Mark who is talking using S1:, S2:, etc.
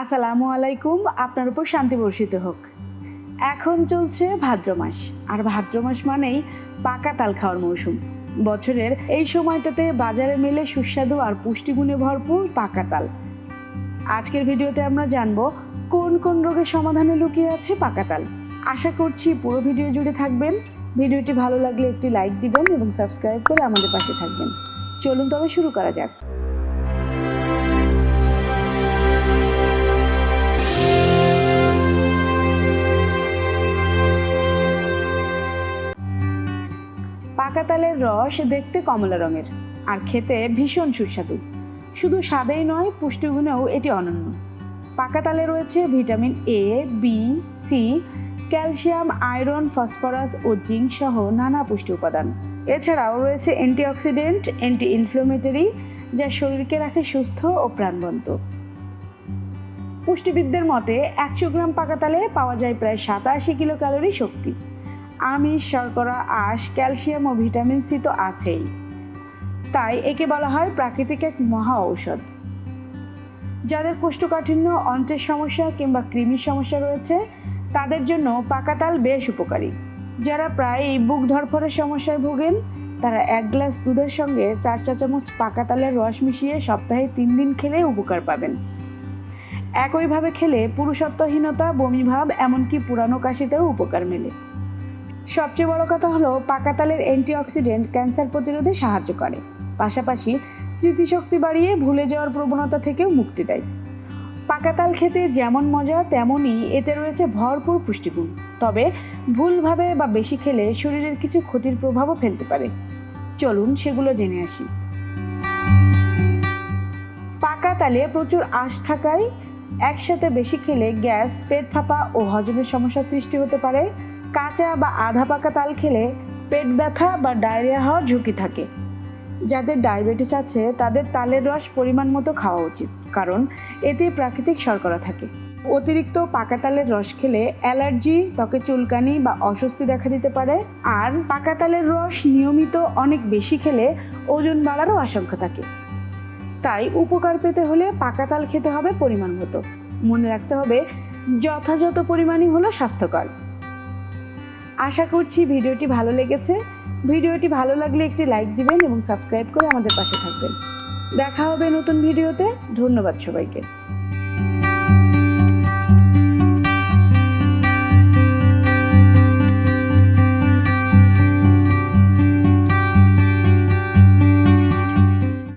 S1: আসসালামু আলাইকুম, আপনার উপর শান্তি বর্ষিত হোক। এখন চলছে ভাদ্র মাস, আর ভাদ্র মাস মানেই পাকা তাল খাওয়ার মৌসুম। বছরের এই সময়টাতে বাজারে মেলে সুস্বাদু আর পুষ্টিগুণে ভরপুর পাকা তাল। আজকের ভিডিওতে আমরা জানব, কোন কোন রোগের সমাধানে লুকিয়ে আছে পাকা তাল। আশা করছি পুরো ভিডিও জুড়ে থাকবেন। ভিডিওটি ভালো লাগলে একটি লাইক দিবেন এবং সাবস্ক্রাইব করে আমাদের পাশে থাকবেন। চলুন তবে শুরু করা যাক। পাকা তালের রস দেখতে কমলা রঙের, আর খেতে ভীষণ সুস্বাদু। শুধু স্বাদেই নয়, পুষ্টিগুণেও এটি অনন্য। পাকা তালে রয়েছে vitamin A B C calcium, iron, phosphorus O zinc সহ নানা পুষ্টি উপাদান। এছাড়াও রয়েছে অ্যান্টিঅক্সিডেন্ট অ্যান্টি ইনফ্লোমেটরি যা শরীরকে রাখে সুস্থ ও প্রাণবন্ত। পুষ্টিবিদদের মতে, একশো গ্রাম পাকা তালে পাওয়া যায় প্রায় সাতাশি কিলো ক্যালোরি শক্তি। আমিষ, শর্করা, আঁশ, ক্যালসিয়াম ও ভিটামিন সি তো আছেই। তাই একে বলা হয় প্রাকৃতিক এক মহা ঔষধ। যাদের কোষ্ঠকাঠিন্য, অন্ত্রের সমস্যা কিংবা কৃমির সমস্যা রয়েছে, তাদের জন্য পাকা তাল বেশ উপকারী। যারা প্রায় বুক ধরফরের সমস্যায় ভোগেন, তারা এক গ্লাস দুধের সঙ্গে চার চা চামচ পাকা তালের রস মিশিয়ে সপ্তাহে তিন দিন খেলে উপকার পাবেন। একইভাবে খেলে পুরুষত্বহীনতা বমিভাব এমনকি পুরানো কাশিতেও উপকার মেলে। সবচেয়ে বড় কথা হলো পাকা তালের অ্যান্টিঅক্সিডেন্ট ক্যান্সার প্রতিরোধে সাহায্য করে। পাশাপাশি স্মৃতিশক্তি বাড়িয়ে ভুলে যাওয়ার প্রবণতা থেকেও মুক্তি দেয়। পাকা তাল খেতে যেমন মজা, তেমনই এতে রয়েছে ভরপুর পুষ্টিগুণ। তবে ভুলভাবে বা বেশি খেলে শরীরের কিছু ক্ষতির প্রভাবও ফেলতে পারে। চলুন সেগুলো জেনে আসি। পাকা তালে প্রচুর আঁশ থাকায় একসাথে বেশি খেলে গ্যাস, পেট ফাঁপা ও হজমের সমস্যার সৃষ্টি হতে পারে। কাঁচা বা আধা পাকা তাল খেলে পেট ব্যথা বা ডায়রিয়া হওয়ার ঝুঁকি থাকে। যাদের ডায়াবেটিস আছে, তাদের তালের রস পরিমাণ মতো খাওয়া উচিত, কারণ এতে প্রাকৃতিক শর্করা থাকে। অতিরিক্ত পাকা তালের রস খেলে অ্যালার্জি, ত্বকে চুলকানি বা অস্বস্তি দেখা দিতে পারে, আর পাকা তালের রস নিয়মিত অনেক বেশি খেলে ওজন বাড়ারও আশঙ্কা থাকে। তাই উপকার পেতে হলে পাকা তাল খেতে হবে পরিমাণ মতো। মনে রাখতে হবে, যথাযথ পরিমাণই হলো স্বাস্থ্যকর। আশা করছি ভিডিওটি ভালো লেগেছে। ভিডিওটি ভালো লাগলে একটি লাইক দিবেন এবং সাবস্ক্রাইব করে আমাদের পাশে থাকবেন। দেখা হবে নতুন ভিডিওতে। ধন্যবাদ সবাইকে।